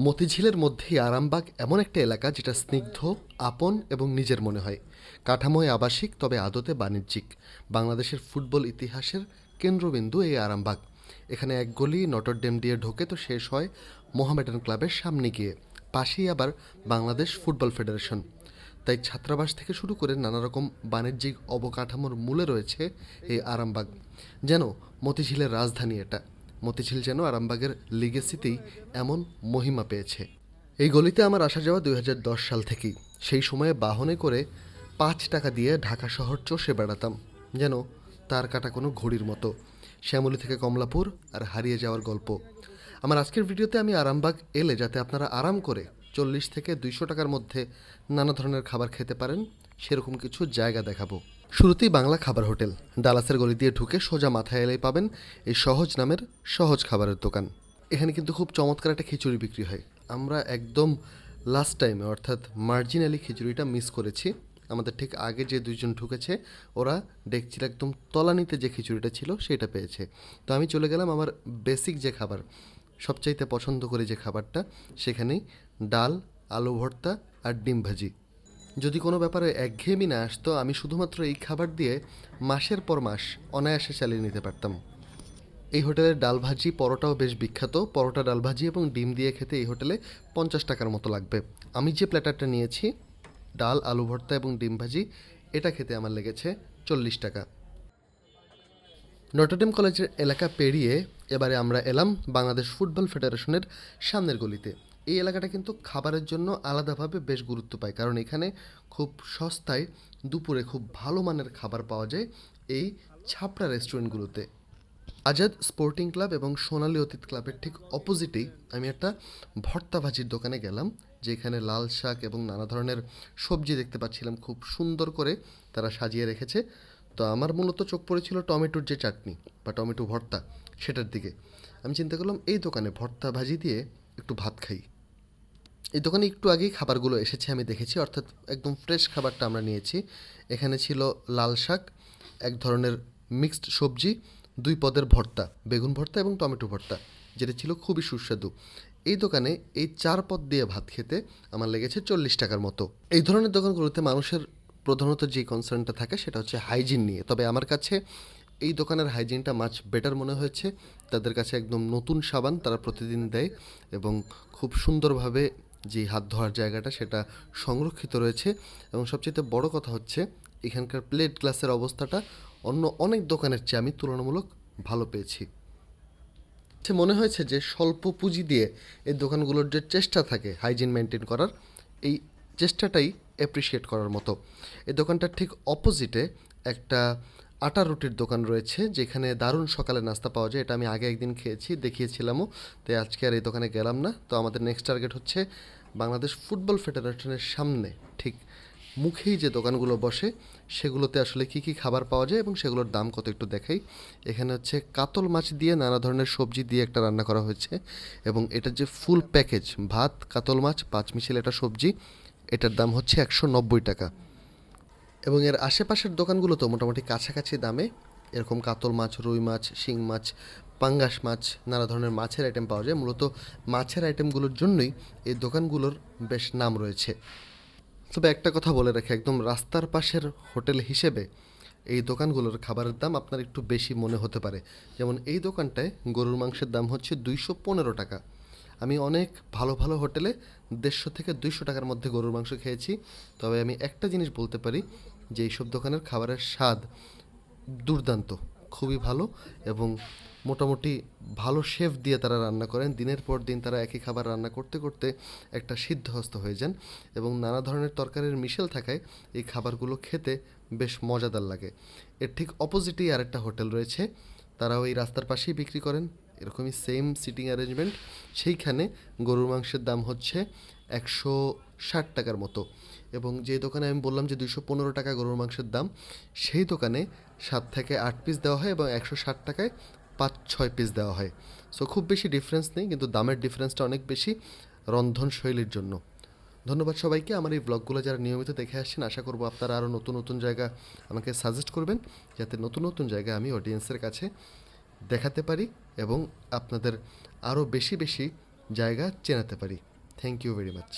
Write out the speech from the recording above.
মতিঝিলের মধ্যেই আরামবাগ এমন একটা এলাকা যেটা স্নিগ্ধ, আপন এবং নিজের মনে হয়। কাঠামোয় আবাসিক, তবে আদতে বাণিজ্যিক। বাংলাদেশের ফুটবল ইতিহাসের কেন্দ্রবিন্দু এই আরামবাগ। এখানে এক গলি নটরডেম দিয়ে ঢোকে তো শেষ হয় মোহামেডান ক্লাবের সামনে গিয়ে। পাশেই আবার বাংলাদেশ ফুটবল ফেডারেশন। তাই ছাত্রাবাস থেকে শুরু করে নানা রকম বাণিজ্যিক অবকাঠামোর মূলে রয়েছে এই আরামবাগ। যেন মতিঝিলের রাজধানী এটা। মতিঝিল যেন আরামবাগের লিগেসিতেই এমন মহিমা পেয়েছে। এই গলিতে আমার আসা যাওয়া দুই হাজার দশ সাল থেকেই। সেই সময়ে বাহনে করে পাঁচ টাকা দিয়ে ঢাকা শহর চষে বেড়াতাম, যেন তার কাটা কোনো ঘড়ির মতো। শ্যামলী থেকে কমলাপুর আর হারিয়ে যাওয়ার গল্প। আমার আজকের ভিডিওতে আমি আরামবাগ এলে যাতে আপনারা আরাম করে চল্লিশ থেকে দুইশো টাকার মধ্যে নানা ধরনের খাবার খেতে পারেন, সেরকম কিছু জায়গা দেখাবো। শুরুতেই বাংলা খাবার হোটেল। ডালাসের গলি দিয়ে ঢুকে সোজা মাথায় এলেই পাবেন এই সহজ নামের সহজ খাবারের দোকান। এখানে কিন্তু খুব চমৎকার একটা খিচুড়ি বিক্রি হয়। আমরা একদম লাস্ট টাইমে অর্থাৎ মার্জিনালি খিচুড়িটা মিস করেছি। আমাদের ঠিক আগে যে দুইজন ঢুকেছে, ওরা ডেকচির একদম তলানিতে যে খিচুড়িটা ছিল, সেটা পেয়েছে। তো আমি চলে গেলাম আমার বেসিক যে খাবার, সবচাইতে পছন্দ করি যে খাবারটা, সেখানেই ডাল, আলু ভর্তা আর ডিম ভাজি। যদি কোনো ব্যাপারে একঘেয়েমি না আসতো, আমি শুধুমাত্র এই খাবার দিয়ে মাসের পর মাস অনায়াসে চালিয়ে নিতে পারতাম। এই হোটেলের ডাল ভাজি পরোটাও বেশ বিখ্যাত। পরোটা, ডাল ভাজি এবং ডিম দিয়ে খেতে এই হোটেলে পঞ্চাশ টাকার মতো লাগবে। আমি যে প্ল্যাটারটা নিয়েছি, ডাল, আলু ভর্তা এবং ডিম ভাজি, এটা খেতে আমার লেগেছে চল্লিশ টাকা। নটরডেম কলেজের এলাকা পেরিয়ে এবারে আমরা এলাম বাংলাদেশ ফুটবল ফেডারেশনের সামনের গলিতে। এই এলাকাটা কিন্তু খাবারের জন্য আলাদাভাবে বেশ গুরুত্ব পায়। কারণ এখানে খুব সস্তায় দুপুরে খুব ভালো মানের খাবার পাওয়া যায় এই ছাপড়া রেস্টুরেন্টগুলোতে। আজাদ স্পোর্টিং ক্লাব এবং সোনালী অতীত ক্লাবের ঠিক অপোজিটেই আমি একটা ভর্তা ভাজির দোকানে গেলাম, যেখানে লাল শাক এবং নানা ধরনের সবজি দেখতে পাচ্ছিলাম। খুব সুন্দর করে তারা সাজিয়ে রেখেছে। তো আমার মূলত চোখ পড়েছিল টমেটোর যে চাটনি বা টমেটো ভর্তা সেটার দিকে। আমি চিন্তা করলাম, এই দোকানে ভর্তা ভাজি দিয়ে একটু ভাত খাই। এই দোকানে একটু আগেই খাবারগুলো এসেছে, আমি দেখেছি। অর্থাৎ একদম ফ্রেশ খাবারটা আমরা নিয়েছি। এখানে ছিল লাল শাক, এক ধরনের মিক্সড সবজি, দুই পদের ভর্তা, বেগুন ভর্তা এবং টমেটো ভর্তা, যেটা ছিল খুবই সুস্বাদু। এই দোকানে এই চার পদ দিয়ে ভাত খেতে আমার লেগেছে চল্লিশ টাকার মতো। এই ধরনের দোকানগুলোতে মানুষের প্রধানত যে কনসার্নটা থাকে, সেটা হচ্ছে হাইজিন নিয়ে। তবে আমার কাছে এই দোকানের হাইজিনটা মাছ বেটার মনে হয়েছে। তাদের কাছে একদম নতুন সাবান তারা প্রতিদিন দেয় এবং খুব সুন্দরভাবে যে হাত ধোয়ার জায়গাটা সেটা সংরক্ষিত রয়েছে। এবং সবচেয়ে বড় কথা হচ্ছে, এখানকার প্লেট গ্লাসের অবস্থাটা অন্য অনেক দোকানের চেয়ে আমি তুলনামূলক ভালো পেয়েছি। মনে হয়েছে যে স্বল্প পুঁজি দিয়ে এই দোকানগুলোর যে চেষ্টা থাকে হাইজিন মেনটেন করার, এই চেষ্টাটাই অ্যাপ্রিসিয়েট করার মতো। এই দোকানটার ঠিক অপোজিটে একটা আটা রুটির দোকান রয়েছে, যেখানে দারুণ সকালে নাস্তা পাওয়া যায়। এটা আমি আগে একদিন খেয়েছি, দেখিয়েছিলামও। তাই আজকে আর এই দোকানে গেলাম না। তো আমাদের নেক্সট টার্গেট হচ্ছে বাংলাদেশ ফুটবল ফেডারেশনের সামনে। ঠিক মুখেই যে দোকানগুলো বসে, সেগুলোতে আসলে কি কি খাবার পাওয়া যায় এবং সেগুলোর দাম কত একটু দেখাই। এখানে হচ্ছে কাতল মাছ দিয়ে নানা ধরনের সবজি দিয়ে একটা রান্না করা হয়েছে এবং এটার যে ফুল প্যাকেজ ভাত, কাতল মাছ, পাঁচ মিশিল এটা সবজি, এটার দাম হচ্ছে একশো নব্বই টাকা। এবং এর আশেপাশের দোকানগুলোতেও মোটামুটি কাছাকাছি দামে। এরকম কাতল মাছ, রুই মাছ, শিং মাছ, পাঙ্গাস মাছ, নানা ধরনের মাছের আইটেম পাওয়া যায়। মূলত মাছের আইটেমগুলোর জন্যই এই দোকানগুলোর বেশ নাম রয়েছে। তবে একটা কথা বলে রাখি, একদম রাস্তার পাশের হোটেল হিসেবে এই দোকানগুলোর খাবারের দাম আপনার একটু বেশি মনে হতে পারে। যেমন এই দোকানটায় গরুর মাংসের দাম হচ্ছে দুইশো পনেরো টাকা। আমি অনেক ভালো ভালো হোটেলে দেড়শো থেকে দুইশো টাকার মধ্যে গরুর মাংস খেয়েছি। তবে আমি একটা জিনিস বলতে পারি যে এইসব দোকানের খাবারের স্বাদ দুর্দান্ত, খুবই ভালো এবং মোটামুটি ভালো শেফ দিয়ে তারা রান্না করেন। দিনের পর দিন তারা একই খাবার রান্না করতে করতে একটা সিদ্ধহস্ত হয়ে যান এবং নানা ধরনের তরকারির মিশেল থাকায় এই খাবারগুলো খেতে বেশ মজাদার লাগে। এর ঠিক অপোজিটেই আরেকটা হোটেল রয়েছে, তারাও এই রাস্তার পাশেই বিক্রি করেন। এরকমই সেম সিটিং অ্যারেঞ্জমেন্ট সেইখানে গরুর মাংসের দাম হচ্ছে একশো ষাট টাকার মতো। এবং যে দোকানে আমি বললাম যে দুইশো পনেরো টাকা গরুর মাংসের দাম, সেই দোকানে সাত থেকে আট পিস দেওয়া হয় এবং একশো ষাট টাকায় পাঁচ, ছয় পিস দেওয়া হয়। সো খুব বেশি ডিফারেন্স নেই, কিন্তু দামের ডিফারেন্সটা অনেক বেশি রন্ধন শৈলীর জন্য। ধন্যবাদ সবাইকে। আমার এই ব্লগগুলো যারা নিয়মিত দেখে আসছেন, আশা করব আপনারা আরও নতুন নতুন জায়গা আমাকে সাজেস্ট করবেন, যাতে নতুন নতুন জায়গা আমি অডিয়েন্সের কাছে দেখাতে পারি এবং আপনাদের আরও বেশি বেশি জায়গা চেনাতে পারি। Thank you very much